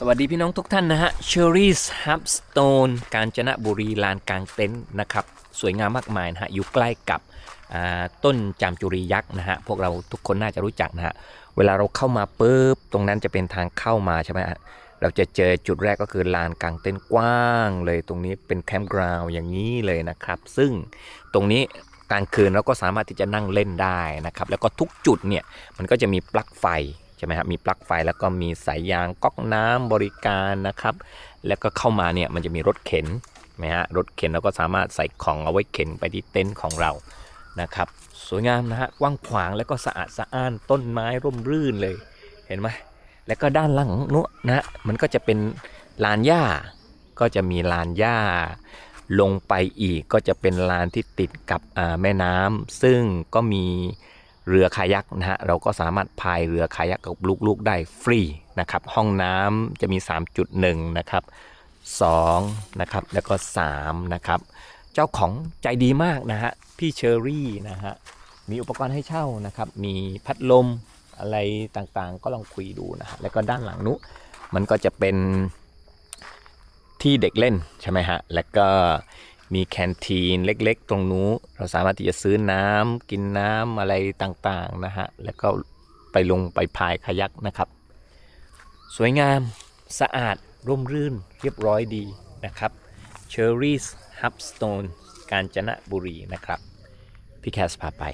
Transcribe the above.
สวัสดีพี่น้องทุกท่านนะฮะ Cherries Hubstone กาญจนบุรีลานกลางเต็นท์นะครับ สวยงามมากมายนะฮะ อยู่ใกล้กับต้นจามจุรียักษ์นะฮะ พวกเราทุกคนน่าจะรู้จักนะฮะ เวลาเราเข้ามาปุ๊บ ตรงนั้นจะเป็นทางเข้ามาใช่ไหมฮะ เราจะเจอจุดแรกก็คือลานกลางเต็นท์กว้างเลยตรงนี้เป็นแคมป์กราวอย่างนี้เลยนะครับ ซึ่งตรงนี้กลางคืนเราก็สามารถที่จะนั่งเล่นได้นะครับ แล้วก็ทุกจุดเนี่ยมันก็จะมีปลั๊กไฟ ใช่ไหมครับมีปลั๊กไฟแล้วก็มีสายยางก๊อกน้ำบริการนะครับ แล้วก็เข้ามาเนี่ยมันจะมีรถเข็นไหมฮะรถเข็นเราก็สามารถใส่ของเอาไว้เข็นไปที่เต็นท์ของเรานะครับสวยงามนะฮะกว้างขวางแล้วก็สะอาดสะอ้านต้นไม้ร่มรื่นเลยเห็นไหมแล้วก็ด้านหลังนู้นนะมันก็จะเป็นลานหญ้า ก็จะมีลานหญ้า ลงไปอีกก็จะเป็นลานที่ติดกับแม่น้ำซึ่งก็มี เรือคายักนะฮะเราก็สามารถพายเรือคายักกับลูกๆได้ฟรีนะครับ ห้องน้ำจะมี 3.1 นะครับ2นะครับแล้วก็3นะครับเจ้าของใจดีมากนะฮะพี่เชอรี่นะฮะมีอุปกรณ์ให้เช่านะครับ มีพัดลมอะไรต่างๆ ก็ลองคุยดูนะฮะแล้วก็ด้านหลังนุมันก็จะเป็นที่เด็กเล่นใช่ไหมฮะแล้วก็ มีแคนทีนเล็กๆ ตรงนู้เราสามารถที่จะซื้อน้ำกินน้ำอะไรต่างๆนะฮะ แล้วก็ไปลงไปพายคายักนะครับ สวยงามสะอาดร่มรื่นเรียบร้อยดีนะครับ Cherries Hubstone กาญจนบุรีนะครับ พี่แคสพาไป